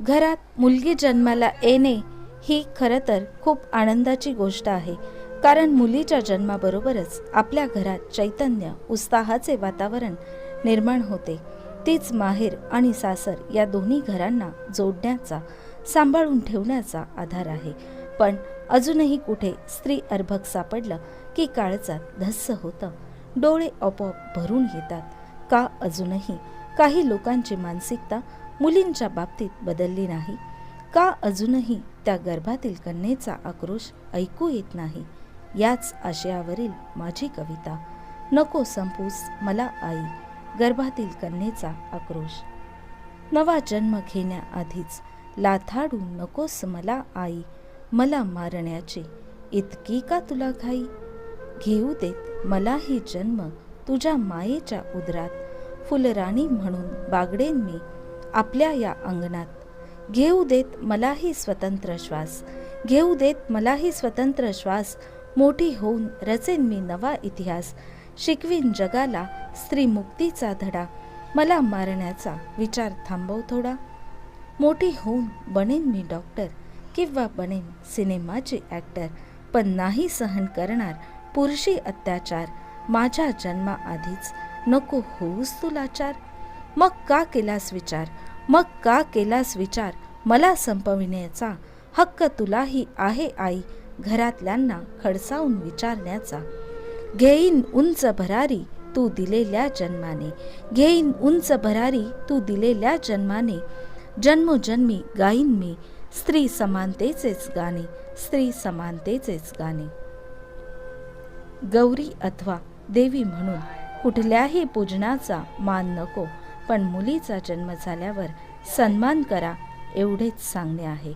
घरात मुलगी जन्माला येणे ही खरं तर खूप आनंदाची गोष्ट आहे. कारण मुलीच्या जन्माबरोबरच आपल्या घरात चैतन्य उत्साहाचे वातावरण निर्माण होते. तीच माहेर आणि सासर या दोन्ही घरांना जोडण्याचा सांभाळून ठेवण्याचा आधार आहे. पण अजूनही कुठे स्त्री अर्भक सापडलं की काळजात धस्स होतं? डोळे आपोआप भरून येतात. का अजूनही? काही लोकांची मानसिकता मुलींच्या बाबतीत बदलली नाही. का अजूनही त्या गर्भातील कन्येचा आक्रोश ऐकू येत नाही? याच आशयावरील माझी कविता. नको संपूस मला आई. गर्भातील कन्येचा आक्रोश. नवा जन्म घेण्याआधीच लाथाडू नकोस मला आई. मला मारण्याची इतकी का तुला घाई? घेऊ देत मलाही जन्म तुझ्या मायेच्या उदरात. फुलराणी म्हणून बागडेन मी आपल्या या अंगणात. घेऊ देत मलाही स्वतंत्र श्वास. घेऊ देत मलाही स्वतंत्र श्वास. मोठी होऊन रचेन मी नवा इतिहास. शिकवीन जगाला स्त्री मुक्तीचा धडा. मला मारण्याचा विचार थांबव थोडा. मोठी होऊन बनेन मी डॉक्टर किंवा बनेन सिनेमाची ॲक्टर. पण नाही सहन करणार पुरुषी अत्याचार. माझ्या जन्माआधीच नको होऊस तुलाचार मग का केलास विचार? मग का केलास विचार? मला संपविण्याचा हक्क तुलाही आहे आई. घरातल्यांना खडसावून विचारण्याचा. घेईन उंच भरारी तू दिलेल्या जन्माने. घेईन उंच भरारी तू दिलेल्या जन्माने. जन्मोजन्मी गाईन मी. स्त्री समानतेचेच गाणे. स्त्री समानतेचेच गाणे. गौरी अथवा देवी म्हणून कुठल्याही पूजनाचा मान नको. पण मुलीचा जन्म झाल्यावर सन्मान करा एवढेच सांगणे आहे.